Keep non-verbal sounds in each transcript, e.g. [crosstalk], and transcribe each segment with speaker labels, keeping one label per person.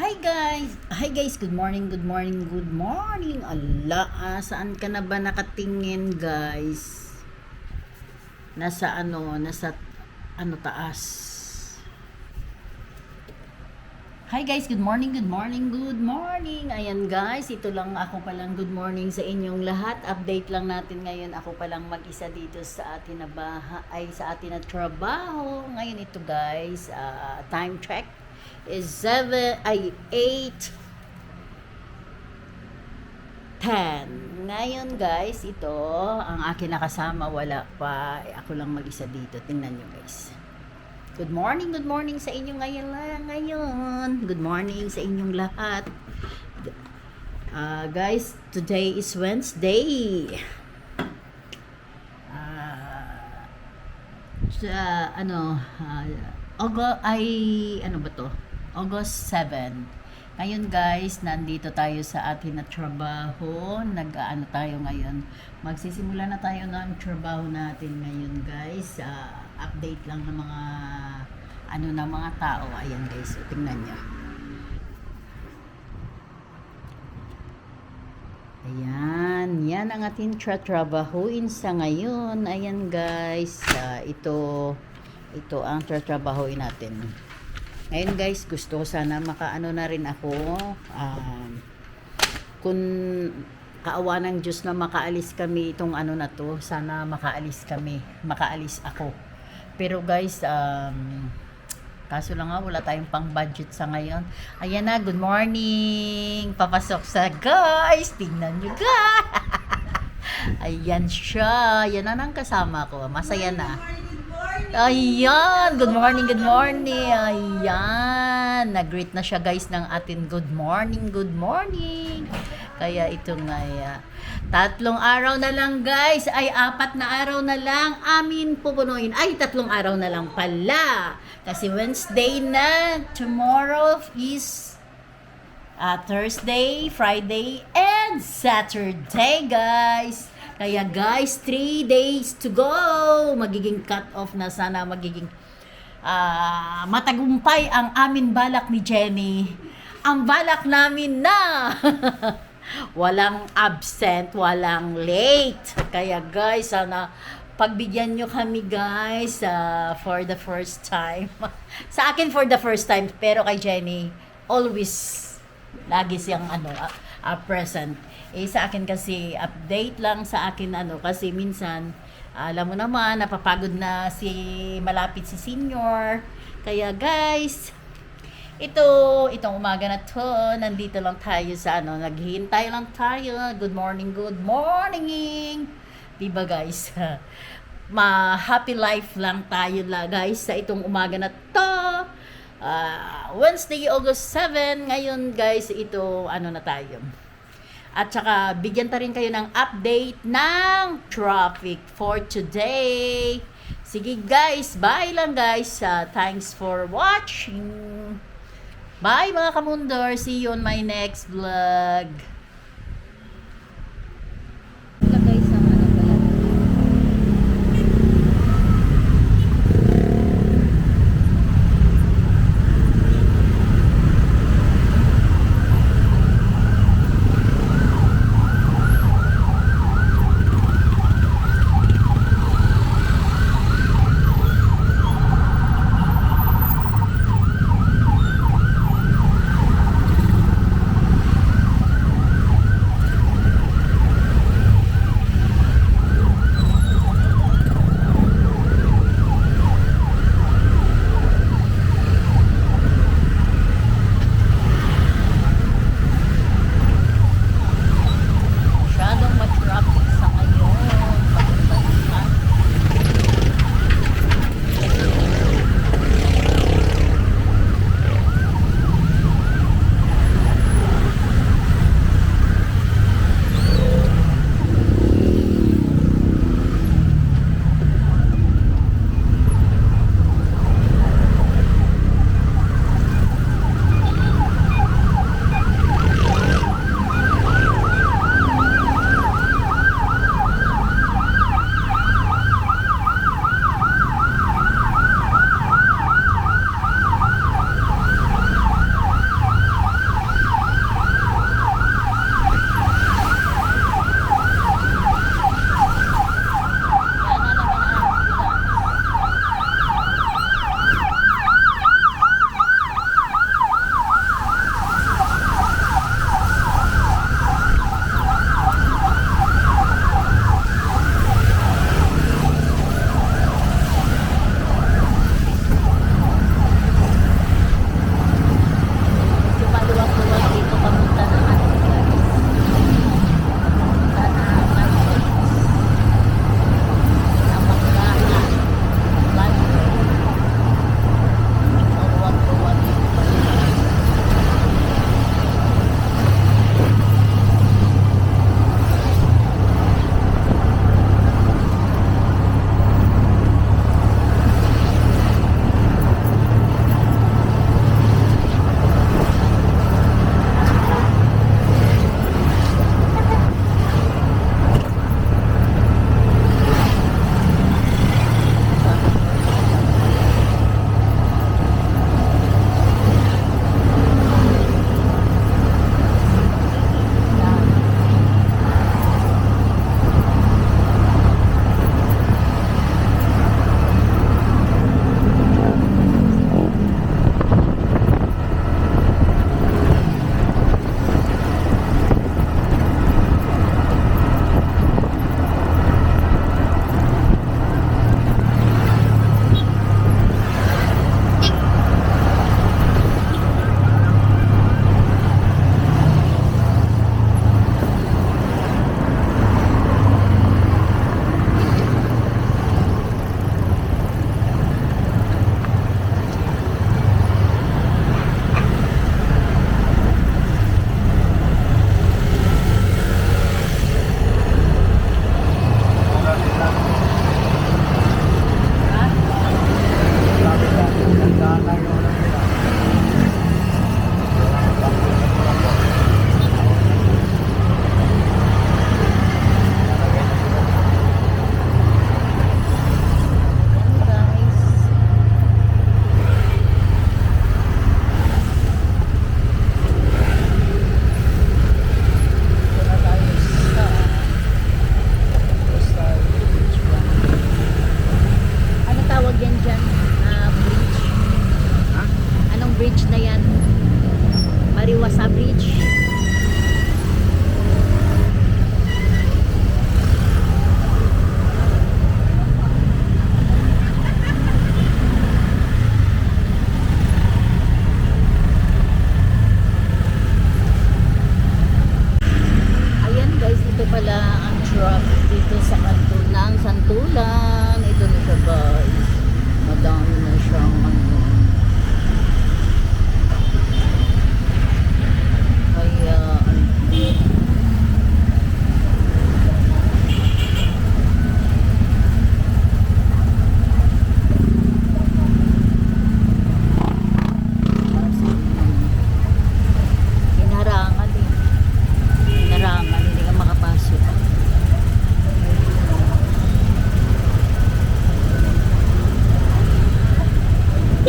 Speaker 1: Hi guys! Hi guys! Good morning, good morning, good morning! Ala, ah, saan ka na ba nakatingin guys? Nasa ano, nasa ano taas. Hi guys, good morning, good morning, good morning. Ayan guys, ito lang ako palang good morning sa inyong lahat. Update lang natin ngayon. Ako palang mag-isa dito sa atin na baha, ay sa atin na trabaho. Ngayon ito guys, ah, time check is 7, ay 8, 10. Ngayon guys, ito, ang akin nakasama, wala pa. Eh, ako lang mag-isa dito. Tingnan nyo guys. Good morning, good morning sa inyo ngayon lang, ngayon. Good morning sa inyong lahat. Uh, guys, today is Wednesday. Ah, sa ano, uh, August, ay, ano ba to? August 7. Ngayon guys, nandito tayo sa atin na trabaho. Nag-ano tayo ngayon. Magsisimula na tayo ng trabaho natin ngayon guys. Ah, update lang ng mga ano ng mga tao. Ayan guys, tingnan nyo. Ayan, yan ang ating tratrabahuin sa ngayon. Ayan guys, ah, ito ito ang tratrabahuin natin. Ngayon guys, gusto ko sana makaano na rin ako. Um, kung kaawa ng Diyos na makaalis kami itong ano na to, sana makaalis kami, makaalis ako. Pero guys, um, kaso lang nga, wala tayong pang budget sa ngayon. Ayan na, good morning! Papasok sa guys! Tingnan nyo guys! [laughs] Ayan siya. Yan na ang kasama ko. Masaya na. Ayan! Good morning, good morning! Ayan! Nag-greet na siya guys ng atin good morning, good morning! Kaya ito nga, uh, tatlong araw na lang guys, ay apat na araw na lang amin pupunuin. Ay, tatlong araw na lang pala. Kasi Wednesday na, tomorrow is uh, Thursday, Friday, and Saturday, guys. Kaya guys, 3 days to go. Magiging cut off na sana magiging ah, matagumpay ang amin balak ni Jenny. Ang balak namin na [laughs] walang absent, walang late. Kaya guys, sana pagbigyan nyo kami guys ah, for the first time. [laughs] Sa akin for the first time, pero kay Jenny, always lagi siyang ano, ah, ah, present. Eh sa akin kasi update lang sa akin ano kasi minsan alam mo naman napapagod na si malapit si senior. Kaya guys, ito, itong umaga na to, nandito lang tayo sa ano, naghihintay lang tayo. Good morning, good morning. Diba guys? [laughs] Ma happy life lang tayo la guys sa itong umaga na to. Ah, Wednesday, August 7. Ngayon guys, ito ano na tayo. At saka bigyan ta rin kayo ng update ng traffic for today. Sige guys, bye lang guys. Uh, thanks for watching. Bye mga kamundor. See you on my next vlog.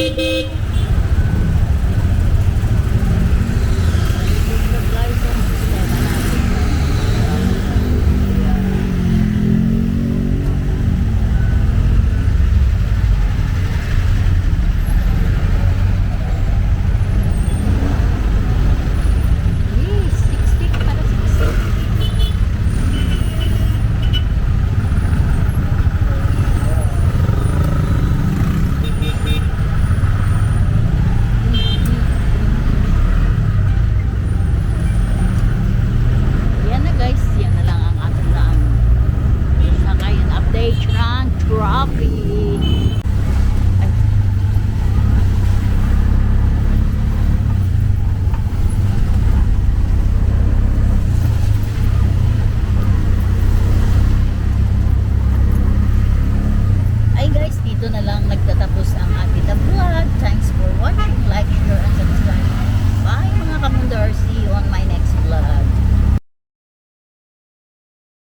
Speaker 1: Beep beep.